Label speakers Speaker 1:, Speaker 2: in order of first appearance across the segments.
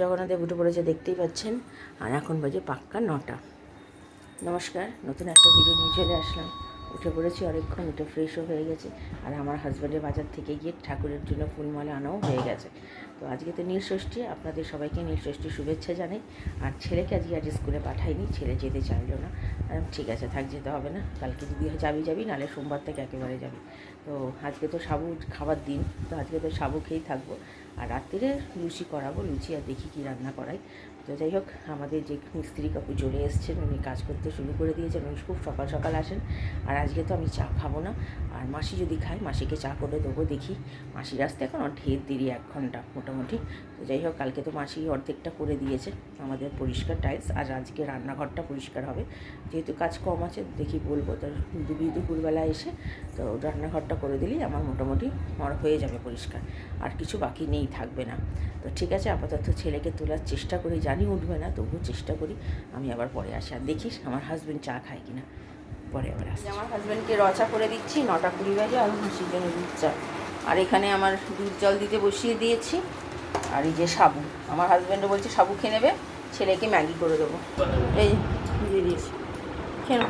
Speaker 1: জগন্নাথে উঠে পড়েছে, দেখতেই পাচ্ছেন। আর এখন বাজে পাক্কা নটা। নমস্কার, নতুন একটা ভিডিও নিয়ে চলে আসলাম। উঠে পড়েছি অনেকক্ষণ, উঠে ফ্রেশও হয়ে গেছে। আর আমার হাজব্যান্ডের বাজার থেকে গিয়ে ঠাকুরের জন্য ফুলমালা আনাও হয়ে গেছে। তো আজকে তো নীলষষ্ঠী আপনাদের সবাইকে নীলষষ্ঠী শুভেচ্ছা জানাই। আর ছেলেকে আজকে আজ স্কুলে পাঠাইনি, ছেলে যেতে চাইলো না। ঠিক আছে, থাক যেতে হবে না, কালকে যদি যাবি যাবি, নাহলে সোমবার থেকে একেবারে যাবি। তো আজকে তো সাবু খাবার দিন, তো আজকে তো সাবু খেয়েই থাকব। আর রাত্রে লুচি করাবো, লুচি আর দেখি কি রান্না করাই তো যাই হোক, আমাদের যে মিস্ত্রি কাকু চলে এসছেন, উনি কাজ করতে শুরু করে দিয়েছেন উনি খুব সকাল সকাল আসেন। আর আজকে তো আমি চা খাব না। আর মাসি যদি খায়, মাসিকে চা করে দেবো দেখি। মাসির আসতে এখন ঢের দেরি, এক ঘণ্টা মোটামুটি। তো যাই হোক, কালকে তো মাসি অর্ধেকটা করে দিয়েছে আমাদের পরিষ্কার টাইলস আর আজকে রান্নাঘরটা পরিষ্কার হবে। যেহেতু কাজ কম আছে, দেখি বলব তো দুপুর দুপুরবেলা এসে, তো রান্নাঘরটা করে দিলেই আমার মোটামুটি আমার হয়ে যাবে পরিষ্কার। আর কিছু বাকি নেই, থাকবে না। তো ঠিক আছে, আপাতত ছেলেকে তোলার চেষ্টা করি জানি উঠবে না, তবুও চেষ্টা করি। আমি আবার পরে আসি। আর দেখিস আমার হাজব্যান্ড চা খায় কিনা। পরে আবার আসি আমার হাজব্যান্ডকে রচা করে দিচ্ছি, নটা কুড়ি বাজে আর হাসির জন্য দুধ চা। আর এখানে আমার দুধ জল দিতে বসিয়ে দিয়েছি। আর এই যে সাবু। আমার হাজব্যান্ডও বলছে, সাবু খেয়ে নেবে, ছেলেকে ম্যাগি করে দেবো। এই দিয়ে দিয়েছি। কেন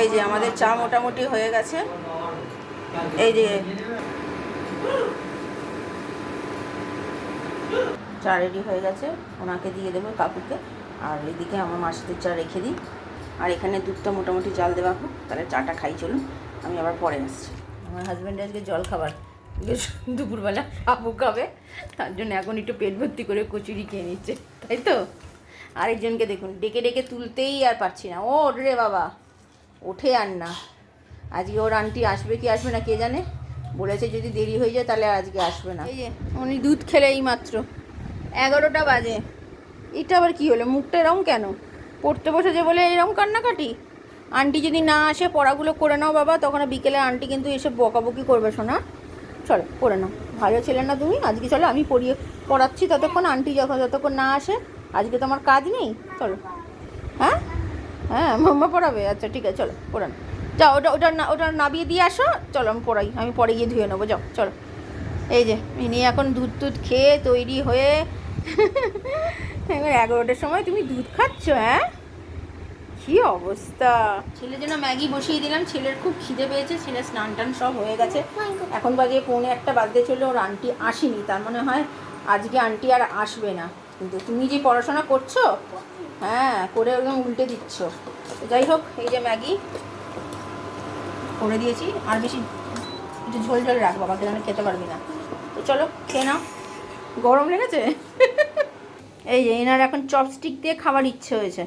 Speaker 1: এই যে আমাদের চা মোটামুটি হয়ে গেছে। এই যে চা রেডি হয়ে গেছে, ওনাকে দিয়ে দেবো কাকুকে। আর এদিকে আমার মাসিদের চা রেখে দিই। আর এখানে দুধটা মোটামুটি জাল দেওয়া হোক, তাহলে চাটা খাই, চলুন। আমি আবার পরে আসছি। আমার হাজব্যান্ড আজকে জল খাবার। দুপুরবেলা সাবু খাবে, তার জন্য এখন একটু পেট ভর্তি করে কচুরি খেয়ে নিচ্ছে, তাই তো? আরেকজনকে দেখুন, ডেকে ডেকে তুলতেই আর পারছি না। ও রে বাবা, ওঠে আর না। আজকে ওর আন্টি আসবে কি আসবে না, কে জানে? বলেছে যদি দেরি হয়ে যায়, তাহলে আজকে আসবে না। এই যে, উনি দুধ খেলে এই মাত্র এগারোটা বাজে। এটা আবার কি হলো? মুখটা এরম কেন? পড়তে বসেছে বলে এরম কান্নাকাটি? আন্টি যদি না আসে, পড়াগুলো করে নাও বাবা, তখন বিকেলে আন্টি কিন্তু এসে বকাবকি করবে শোনা চলো, করে নাও। ভালো ছেলে না তুমি? আজকে চলো, আমি পড়িয়ে পড়াচ্ছি ততক্ষণ। আন্টি যখন যতক্ষণ না আসে, আজকে তো আমার কাজ নেই? চলো। হ্যাঁ? হ্যাঁ মাম্মা পড়াবে? আচ্ছা ঠিক আছে, চলো, পড়ান। যাও, ওটা ওটা না, ওটা নাবিয়ে দিয়ে আসো। চলো, আমি পড়াই, আমি পরে গিয়ে ধুয়ে নেব। যাও, চলো। এই যে, ইনি এখন দুধ টুধ খেয়ে তৈরি হয়ে এবার এগারোটার সময় তুমি দুধ খাচ্ছ হ্যাঁ? কি অবস্থা? ছেলের জন্য ম্যাগি বসিয়ে দিলাম ছেলের খুব খিদে পেয়েছে ছেলের স্নান টান সব হয়ে গেছে। এখন বাজে পৌনে একটা বাজতে চলে ওর আন্টি আসেনি তার মনে হয় আজকে আন্টি আর আসবে না। কিন্তু তুমি যে পড়াশোনা করছ হ্যাঁ করে একদম উল্টে দিচ্ছ। যাই হোক এই যে ম্যাগি করে দিয়েছি আর বেশি একটু ঝোল ঝোল রাখ বাবাকে যেন খেতে পারবি না। তো চলো খেয়ে নাও। গরম লেগেছে? এই যে এনার এখন চপস্টিক দিয়ে খাবার ইচ্ছে হয়েছে।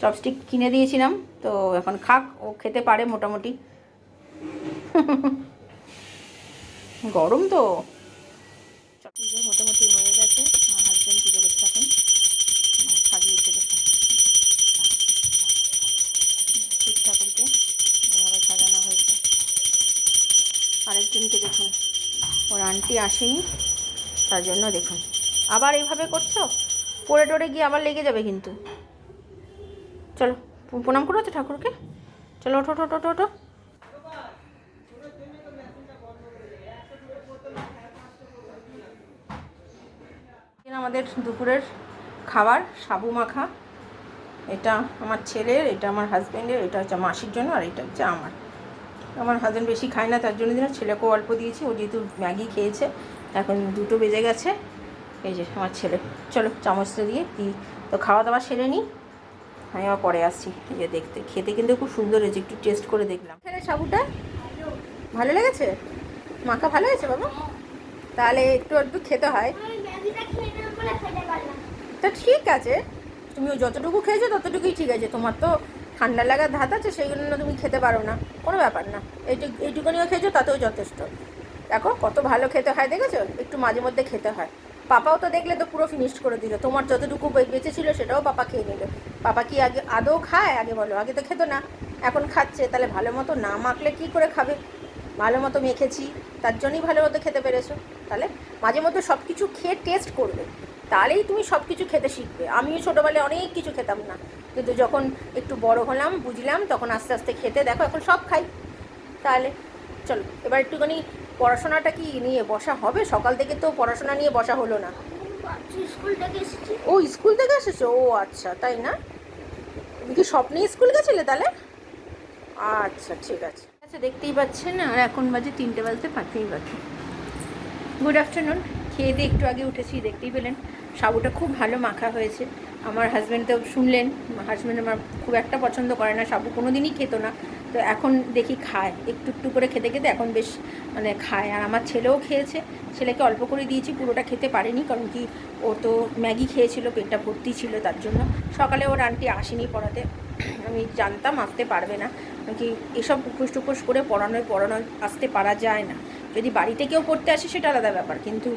Speaker 1: চপস্টিক কিনে দিয়েছিলাম, তো এখন খাক, ও খেতে পারে মোটামুটি। গরম তো। পুজো মোটামুটি হয়ে গেছে আমার হাজব্যান্ড পুজো করছে এখন। সাজিয়েছে শিব ঠাকুরকে এভাবে সাজানো হয়েছে। আরেকজনকে দেখুন। ওর আন্টি আসেনি, তার জন্য দেখুন। আবার এইভাবে করছ? পড়ে টরে গিয়ে আবার লেগে যাবে কিন্তু। চলো, প্রণাম করো তো ঠাকুরকে। চলো, ওঠো ওঠো ওঠো ওঠো। আমাদের দুপুরের খাবার, সাবু মাখা। এটা আমার ছেলের, এটা আমার হাজব্যান্ডের এটা হচ্ছে মাসির জন্য আর এটা হচ্ছে আমার। আমার হাজব্যান্ড বেশি খায় না, তার জন্য দিন ছেলেকেও অল্প দিয়েছি, ও যেহেতু ম্যাগি খেয়েছে, এখন দুটো বেজে গেছে। এই যে আমার ছেলে। চলো চামচটা দিয়ে দিই। তো খাওয়া দাওয়া সেরে নিই আমি আবার পরে আসছি। এই যে দেখতে। খেতে কিন্তু খুব সুন্দর হয়েছে। একটু টেস্ট করে দেখলাম। খেলে সাবুটা? ভালো লেগেছে? মাখা ভালো হয়েছে বাবা? তাহলে একটু একটু খেতে হয়। তা ঠিক আছে। তুমি যতটুকু খেয়েছো ততটুকুই ঠিক আছে। তোমার তো ঠান্ডা লাগার ধাত আছে সেই জন্য তুমি খেতে পারো না। কোনো ব্যাপার না। এইটুকু এইটুকুনিও খেয়েছো, তাতেও যথেষ্ট। দেখো, কত ভালো খেতে হয়, দেখেছ? একটু মাঝে মধ্যে খেতে হয়। পাপাও তো দেখলে তো পুরো ফিনিশ করে দিল। তোমার যতটুকু বেঁচে ছিল সেটাও পাপা খেয়ে নিল। পাপা কি আগে আদৌ খায়? আগে বলো। আগে তো খেত না। এখন খাচ্ছে। তাহলে ভালো মতো না মাখলে কি করে খাবে? ভালো মতো মেখেছি। তার জন্যই ভালো মতো খেতে পেরেছ। তাহলে মাঝে মধ্যে সব কিছু খেয়ে টেস্ট করবে। তাহলেই তুমি সব কিছু খেতে শিখবে। আমিও ছোটোবেলায় অনেক কিছু খেতাম না। কিন্তু যখন একটু বড় হলাম, বুঝলাম, তখন আস্তে আস্তে খেতে দেখো, এখন সব খাই। তাহলে চলো, এবার একটুখানি পড়াশোনাটা কি নিয়ে বসা হবে? সকাল থেকে তো পড়াশোনা নিয়ে বসা হলো না। ও, স্কুল থেকে এসেছ? ও আচ্ছা তাই না? তুমি কি স্বপ্নে স্কুল গেছিলে তাহলে? আচ্ছা ঠিক আছে। আচ্ছা দেখতেই পাচ্ছেন, আর এখন বাজে তিনটে বাজতে পাঁচই বাকি গুড আফটারনুন খেয়ে দিয়ে একটু আগে উঠেছি, দেখতেই পেলেন। সাবুটা খুব ভালো মাখা হয়েছে। আমার হাজব্যান্ড তো শুনলেন। হাজব্যান্ড আমার খুব একটা পছন্দ করে না। সাবু কোনো দিনই খেত না। তো এখন দেখি খায়। একটু একটু করে খেতে খেতে এখন বেশ মানে খায়। আর আমার ছেলেও খেয়েছে। ছেলেকে অল্প করে দিয়েছি, পুরোটা খেতে পারেনি কারণ কি ও তো ম্যাগি খেয়েছিল, পেটটা ভর্তি ছিল তার জন্য। সকালে ওর আন্টি আসেনি পড়াতে। আমি জানতাম, আসতে পারবে না। কি এসব উপোস টুপোস করে পড়ানোয় পড়ানো আসতে পারা যায় না। যদি বাড়িতে কেউ পড়তে আসে, সেটা আলাদা ব্যাপার। কিন্তু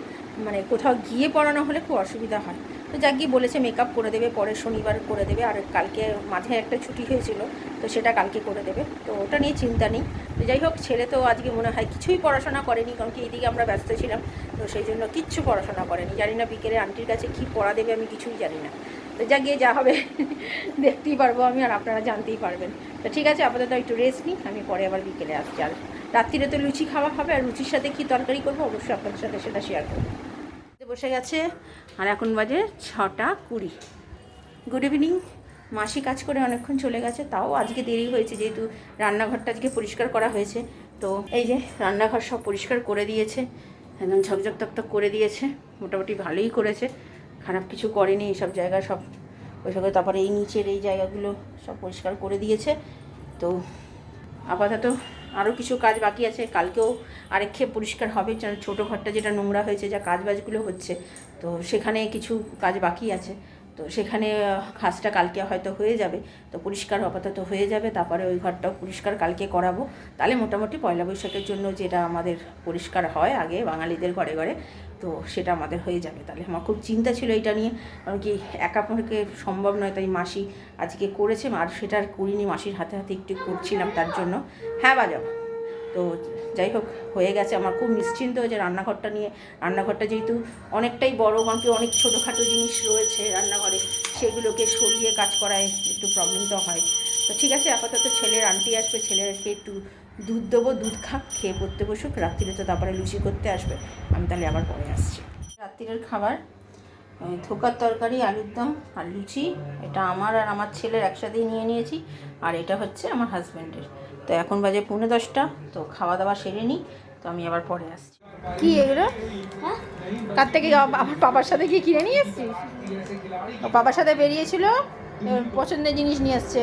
Speaker 1: মানে কোথাও গিয়ে পড়ানো হলে খুব অসুবিধা হয়। তো যাক গিয়ে বলেছে মেকআপ করে দেবে পরের শনিবার করে দেবে। আর কালকে মাঝে একটা ছুটি হয়েছিল, তো সেটা কালকে করে দেবে। তো ওটা নিয়ে চিন্তা নেই। তো যাই হোক, ছেলে তো আজকে মনে হয় কিছুই পড়াশোনা করেনি, কারণ কি এইদিকে আমরা ব্যস্ত ছিলাম। তো সেই জন্য কিচ্ছু পড়াশোনা করেনি। জানি না বিকেলে আন্টির কাছে কী পড়া দেবে, আমি কিছুই জানি না। তো যা গিয়ে যা হবে, দেখতেই পারব আমি আর আপনারা জানতেই পারবেন। তো ঠিক আছে, আপাতত একটু রেস্ট নিই আমি পরে আবার বিকেলে আসছি। আর রাত্রিরে তো লুচি খাওয়া হবে, আর লুচির সাথে কী তরকারি করব অবশ্যই আপনাদের সাথে সেটা শেয়ার করব। বসে গেছে, আর এখন বাজে ছটা কুড়ি। গুড ইভিনিং মাসি কাজ করে অনেকক্ষণ চলে গেছে, তাও আজকে দেরি হয়েছে, যেহেতু রান্নাঘরটা আজকে পরিষ্কার করা হয়েছে। তো এই যে রান্নাঘর সব পরিষ্কার করে দিয়েছে, একদম ঝকঝক তকতক করে দিয়েছে, মোটামুটি ভালোই করেছে। খারাপ কিছু করেনি, এইসব জায়গা সব ওই করে তারপরে এই নিচের এই জায়গাগুলো সব পরিষ্কার করে দিয়েছে। তো আপাতত আরও কিছু কাজ বাকি আছে, কালকেও আরেক খেয়ে পরিষ্কার হবে ছোটো ঘরটা যেটা নোংরা হয়েছে, যা কাজবাজগুলো হচ্ছে, তো সেখানে কিছু কাজ বাকি আছে। তো সেখানে কাজটা কালকে হয়তো হয়ে যাবে। তো পরিষ্কার আপাতত হয়ে যাবে, তারপরে ওই ঘরটাও পরিষ্কার কালকে করাবো। তাহলে মোটামুটি পয়লা বৈশাখের জন্য যেটা আমাদের পরিষ্কার হয় আগে, বাঙালিদের ঘরে ঘরে, তো সেটা আমাদের হয়ে যাবে। তাহলে আমার খুব চিন্তা ছিল এটা নিয়ে, কারণ কি একা পক্ষে সম্ভব নয়, তাই মাসি আজকে করেছে, আর সেটা আর করিনি, মাসির হাতে হাতে একটু করছিলাম তার জন্য। হ্যাঁ বাজাও। তো যাই হোক, হয়ে গেছে। আমার খুব নিশ্চিন্ত হয়েছে রান্নাঘরটা নিয়ে, রান্নাঘরটা যেহেতু অনেকটাই বড়, কারণ কি অনেক ছোটোখাটো জিনিস রয়েছে রান্নাঘরে, সেগুলোকে সরিয়ে কাজ করায় একটু প্রবলেম তো হয়। তো ঠিক আছে, আপাতত ছেলের আন্টি আসবে, ছেলেকে একটু দুধ দেবো, দুধ খাক, খেয়ে পড়তে বসুক, রাত্রিরে তো তারপরে লুচি করতে আসবে। আমি তাহলে আবার পরে আসছি। রাত্রিরের খাবার থোকার তরকারি, আলুর দম আর লুচি, এটা আমার আর আমার ছেলের একসাথেই নিয়ে নিয়েছি, আর এটা হচ্ছে আমার হাজব্যান্ডের তো এখন বাজে পৌনে দশটা তো খাওয়া দাওয়া সেরে নিই তো আমি আবার পরে আসছি। কি এগুলো?
Speaker 2: হ্যাঁ?
Speaker 1: কার থেকে আমার বাবার সাথে কি কিনে নিয়ে এসছিস? ও বাবার সাথে বেরিয়েছিল পছন্দের জিনিস নিয়ে এসছে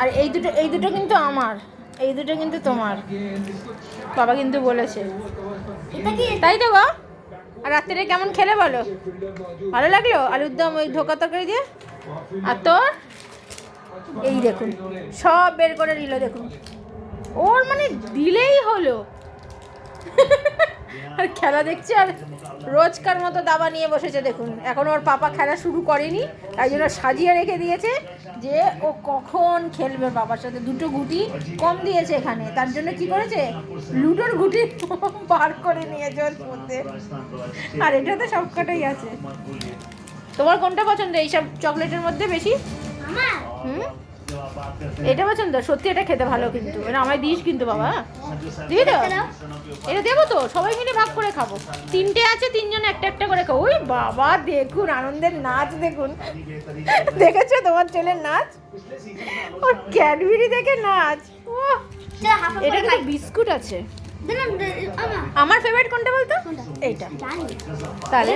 Speaker 1: আর এই দুটো এই দুটো কিন্তু আমার এই দুটো কিন্তু তোমার। বাবা কিন্তু বলেছে। তাই তো গো। আর রাত্রিরে কেমন খেলে বলো? ভালো লাগল? আলুর দম ওই ধোকা তরকারি দিয়ে? আর তোর? এই দেখুন, সব বের করে নিল দেখুন। ওর মানে দিলেই হলো। আর খেলা দেখছে আর রোজকার মতো দাবা নিয়ে বসেছে, দেখুন। এখন ওর পাপা খেলা শুরু করেনি, তাই জন্য সাজিয়ে রেখে দিয়েছে যে ও কখন খেলবে বাবার সাথে। দুটো গুটি কম দিয়েছে এখানে। তার জন্য কি করেছে? লুডোর গুটি বার করে নিয়েছে ওর মধ্যে। আর এটাতে সব কটাই আছে। তোমার কোনটা পছন্দ? এইসব চকলেটের মধ্যে বেশি? এটা পছন্দ? সত্যি এটা খেতে ভালো কিন্তু। এটা আমায় দিস কিন্তু বাবা। দিবি তো। এটা দেবো তো? সবাই মিলে ভাগ করে খাব। তিনটে আছে তিনজন একটা একটা করে খাব। ওই বাবা দেখুন আনন্দের নাচ দেখুন। দেখেছ তোমার ছেলের নাচ? ওর ক্যাডবেরি দেখে নাচ। ও এটা কিন্তু বিস্কুট আছে।
Speaker 2: আমার
Speaker 1: ফেভারিট কোনটা বলতো? এইটা। তাহলে?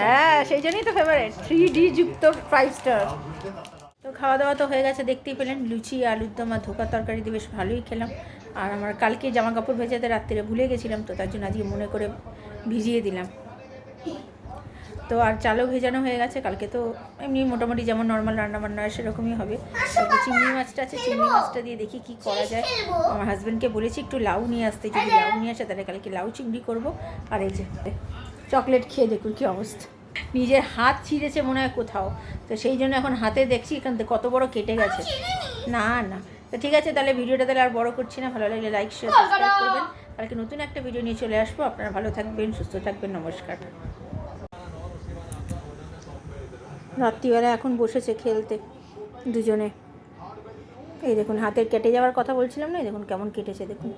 Speaker 1: হ্যাঁ সেই জন্যই তো ফেভারিট থ্রি ডি যুক্ত ফাইভ স্টার তো খাওয়া দাওয়া তো হয়ে গেছে দেখতেই পেলেন। লুচি আলুর দম আর ধোকার তরকারি দিয়ে বেশ ভালোই খেলাম। আর আমার কালকে জামা কাপড় ভেজাতে রাত্রিরে ভুলে গেছিলাম তো তার জন্য আজকে মনে করে ভিজিয়ে দিলাম। তো আর চালও ভেজানো হয়ে গেছে কালকে তো এমনি মোটামুটি যেমন নর্মাল রান্না বান্না হয় সেরকমই হবে। কালকে চিংড়ি মাছটা আছে চিংড়ি মাছটা দিয়ে দেখি কি করা যায়। আমার হাজব্যান্ডকে বলেছি একটু লাউ নিয়ে আসতে যদি লাউ নিয়ে আসে তাহলে কালকে লাউ চিংড়ি করব। আর এই যে চকলেট খেয়ে দেখুন কি অবস্থা। নিজের হাত ছিঁড়েছে মনে হয় কোথাও। তো সেই জন্য এখন হাতে দেখছি এখান থেকে কত বড় কেটে গেছে। না। না তো ঠিক আছে তাহলে ভিডিওটা তাহলে আর বড় করছি না। ভালো লাগলে লাইক শেয়ার সাবস্ক্রাইব করবেন। কালকে নতুন একটা ভিডিও নিয়ে চলে আসব। আপনারা ভালো থাকবেন সুস্থ থাকবেন নমস্কার। রাত্রিবেলা এখন বসেছে খেলতে, দুজনে। এই দেখুন, হাতের কেটে যাওয়ার কথা বলছিলাম না? এই দেখুন, কেমন কেটেছে, দেখুন।